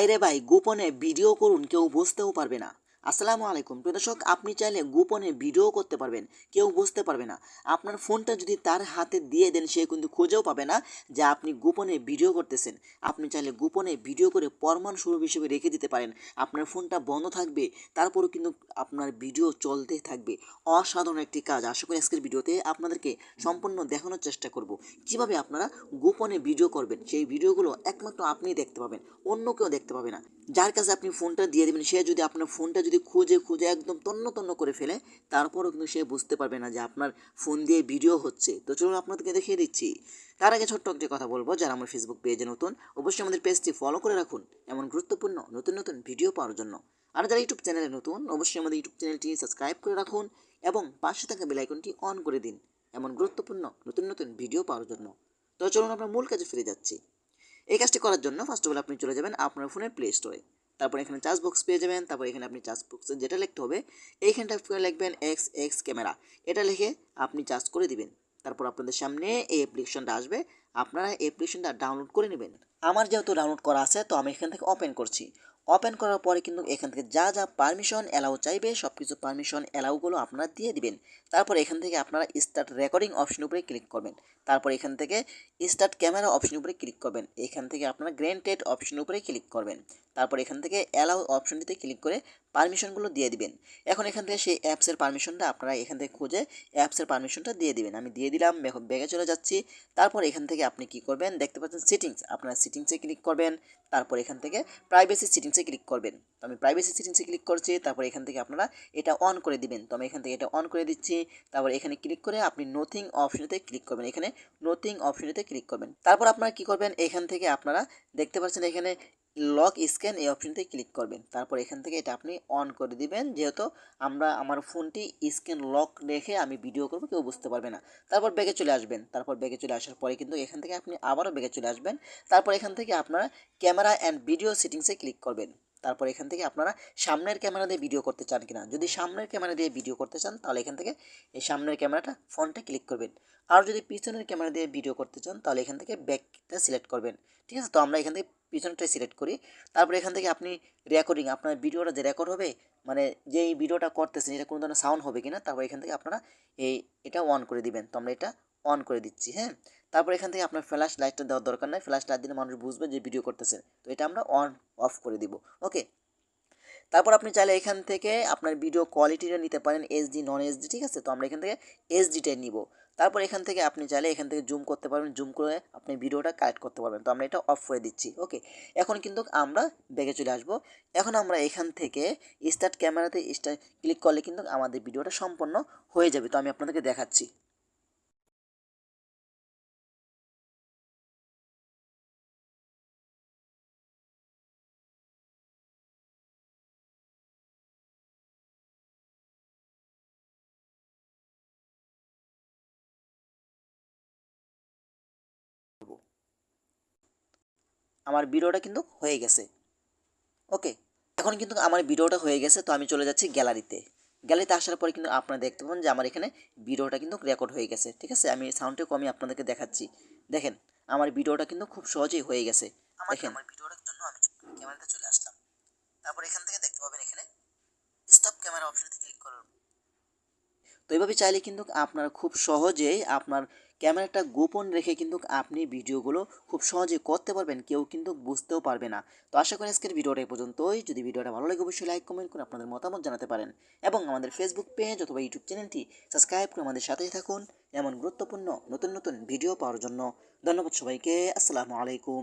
বাইরে ভাই গোপনে ভিডিও করুন কেউ বুঝতেও পারবে না। আসসালামু আলাইকুম। প্রিয় দর্শক, আপনি চাইলে গোপনে ভিডিও করতে পারবেন, কেউ বুঝতে পারবে না। আপনার ফোনটা যদি তার হাতে দিয়ে দেন, সে কিন্তু খুঁজেও পাবে না যে আপনি গোপনে ভিডিও করতেছেন। আপনি চাইলে গোপনে ভিডিও করে প্রমাণ স্বরূপ হিসেবে রেখে দিতে পারেন। আপনার ফোনটা বন্ধ থাকবে, তারপরেও কিন্তু আপনার ভিডিও চলতে থাকবে। অসাধারণ একটি কাজ। আশা করি আজকের ভিডিওতে আপনাদেরকে সম্পূর্ণ দেখানোর চেষ্টা করব। কীভাবে আপনারা গোপনে ভিডিও করবেন? সেই ভিডিওগুলো একমাত্র আপনিই দেখতে পাবেন, অন্য কেউ দেখতে পাবে না। যার কাছে আপনি ফোনটা দিয়ে দেবেন, সে যদি আপনার ফোনটা যদি খুঁজে খুঁজে একদম তন্ন তন্ন করে ফেলে, তারপরও কিন্তু সে বুঝতে পারবে না যে আপনার ফোন দিয়ে ভিডিও হচ্ছে। তো চলুন আপনাদেরকে দেখিয়ে দিচ্ছি। তার আগে ছোট্ট একটি কথা বলব, যারা আমার ফেসবুক পেজে নতুন, অবশ্যই আমাদের পেজটি ফলো করে রাখুন এমন গুরুত্বপূর্ণ, নতুন নতুন ভিডিও পাওয়ার জন্য। আর যারা ইউটিউব চ্যানেলে নতুন, অবশ্যই আমাদের ইউটিউব চ্যানেলটি সাবস্ক্রাইব করে রাখুন এবং পাশে থাকা বেলাইকনটি অন করে দিন এমন গুরুত্বপূর্ণ, নতুন নতুন ভিডিও পাওয়ার জন্য। তো চলুন আমরা মূল কাজে ফিরে যাচ্ছি। এই কাজটি করার জন্য ফার্স্ট অফ অল আপনি চলে যাবেন আপনার ফোনের প্লে স্টোরে তারপর এখানে চার্জ বক্স পেয়ে যাবেন, তারপর এখানে আপনি চার্জ বক্সে যেটা লিখতে হবে এইখানটা লিখবেন এক্স এক্স ক্যামেরা এটা লিখে আপনি চার্জ করে দিবেন। তারপর আপনাদের সামনে এই অ্যাপ্লিকেশনটা আসবে। আপনারা অ্যাপ্লিকেশনটা ডাউনলোড করে নেবেন। আমার যেহেতু ডাউনলোড করা আছে, তো আমি এখান থেকে ওপেন করছি। ওপেন করার পরে কিন্তু এখান থেকে যা যা পারমিশন অ্যালাউ চাইবে সব কিছু পারমিশন অ্যালাউগুলো আপনারা দিয়ে দিবেন। তারপর এখান থেকে আপনারা স্টার্ট রেকর্ডিং অপশন উপরে ক্লিক করবেন। তারপর এখান থেকে স্টার্ট ক্যামেরা অপশন উপরে ক্লিক করবেন। এখান থেকে আপনারা গ্র্যান্টেড অপশন উপরে ক্লিক করবেন। তারপর এখান থেকে অ্যালাউ অপশনটিতে ক্লিক করে পারমিশনগুলো দিয়ে দিবেন। এখন এখান থেকে সেই অ্যাপসের পারমিশনটা আপনারা এখান থেকে খুঁজে অ্যাপসের পারমিশনটা দিয়ে দিবেন। আমি দিয়ে দিলাম এখন ব্যাগে চলে যাচ্ছি। তারপর এখান থেকে আপনি কি করবেন? দেখতে পাচ্ছেন সেটিংস আপনারা সেটিংসে ক্লিক করবেন। তারপর এখান থেকে প্রাইভেসি সেটিংসে ক্লিক করবেন। তো আমি প্রাইভেসি সেটিংসে ক্লিক করছি, তারপর এখান থেকে আপনারা এটা অন করে দিবেন। তো আমি এখান থেকে এটা অন করে দিচ্ছি, তারপর এখানে ক্লিক করে আপনি নথিং অপশনেতে ক্লিক করবেন। এখানে নোথিং অপশনেতে ক্লিক করবেন। তারপর আপনারা কি করবেন? এখান থেকে আপনারা দেখতে পাচ্ছেন এখানে লক স্ক্যান এই অপশনতে ক্লিক করবেন। তারপর এখান থেকে এটা আপনি অন করে দিবেন। যেহেতু আমরা, আমার ফোনটি স্ক্যান লক রেখে আমি ভিডিও করব, কেউ বুঝতে পারবে না। তারপর ব্যাগে চলে আসবেন। তারপর ব্যাগে চলে আসার পরে কিন্তু এখান থেকে আপনি আবারও ব্যাগে চলে আসবেন। তারপর এখান থেকে আপনারা ক্যামেরা অ্যান্ড ভিডিও সেটিংসে ক্লিক করবেন। তারপর এখান থেকে আপনারা সামনের ক্যামেরা দিয়ে ভিডিও করতে চান কিনা। যদি সামনের ক্যামেরা দিয়ে ভিডিও করতে চান, তাহলে এখান থেকে এই সামনের ক্যামেরাটা ফোনটা ক্লিক করবেন। আর যদি পিছনের ক্যামেরা দিয়ে ভিডিও করতে চান, তাহলে এখান থেকে ব্যাকটা সিলেক্ট করবেন। ঠিক আছে? তো আমরা এখান থেকে পিছনটাই সিলেক্ট করি। তারপরে এখান থেকে আপনি রেকর্ডিং আপনার ভিডিওটা যে রেকর্ড হবে মানে যে এই ভিডিওটা করতেছেন, এটা কোনো ধরনের সাউন্ড হবে কিনা, তারপর এখান থেকে আপনারা এই, এটা অন করে দিবেন। তো আমরা এটা অন করে দিচ্ছি হ্যাঁ? তারপর এখান থেকে আপনার ফ্ল্যাশ লাইটটা দেওয়ার দরকার নাই। ফ্ল্যাশ লাইট দিলে মানুষ বুঝবে যে ভিডিও করতেছেন। তো এটা আমরা অন অফ করে দিব। ওকে তারপর আপনি চাইলে এখান থেকে আপনার ভিডিও কোয়ালিটিটা নিতে পারেন এইচডি নন এইচডি ঠিক আছে? তো আমরা এখান থেকে এইচডিটাই নিব। তারপর এখান থেকে আপনি চাইলে এখান থেকে জুম করতে পারবেন জুম করে আপনি ভিডিওটা কালেক্ট করতে পারবেন। তো আমরা এটা অফ করে দিচ্ছি ওকে এখন কিন্তু আমরা ব্যাগে চলে আসব। এখন আমরা এখান থেকে স্টার্ট ক্যামেরাতে স্টার্ট ক্লিক করলে কিন্তু আমাদের ভিডিওটা সম্পন্ন হয়ে যাবে। তো আমি আপনাদেরকে দেখাচ্ছি। আমার ভিডিওটা কিন্তু হয়ে গেছে। ওকে? এখন কিন্তু আমার ভিডিওটা হয়ে গেছে তো আমি চলে যাচ্ছি গ্যালারিতে। গ্যালারিতে আসার পরে কিন্তু আপনারা দেখতে পাবেন যে আমার এখানে ভিডিওটা কিন্তু রেকর্ড হয়ে গেছে ঠিক আছে? আমি সাউন্ডটা কমই আপনাদেরকে দেখাচ্ছি। দেখেন আমার ভিডিওটা কিন্তু খুব সহজেই হয়ে গেছে। দেখেন। আমার ভিডিওটার জন্য আমি ক্যামেরাতে চলে আসলাম। তারপর এখান থেকে দেখতে পাবেন এখানে স্টপ ক্যামেরা অপশনে ক্লিক করুন। তো এইভাবে চাইলে কিন্তু আপনারা খুব সহজেই আপনার ক্যামেরাটা গোপন রেখে কিন্তু আপনি ভিডিওগুলো খুব সহজে করতে পারবেন, কেউ কিন্তু বুঝতেও পারবে না। তো আশা করি আজকের ভিডিওটা এই পর্যন্তই। যদি ভিডিওটা ভালো লাগে, অবশ্যই লাইক কমেন্ট করে আপনাদের মতামত জানাতে পারেন এবং আমাদের ফেসবুক পেজ অথবা ইউটিউব চ্যানেলটি সাবস্ক্রাইব করে আমাদের সাথেই থাকুন এমন গুরুত্বপূর্ণ নতুন নতুন ভিডিও পাওয়ার জন্য। ধন্যবাদ সবাইকে। আসসালামু আলাইকুম।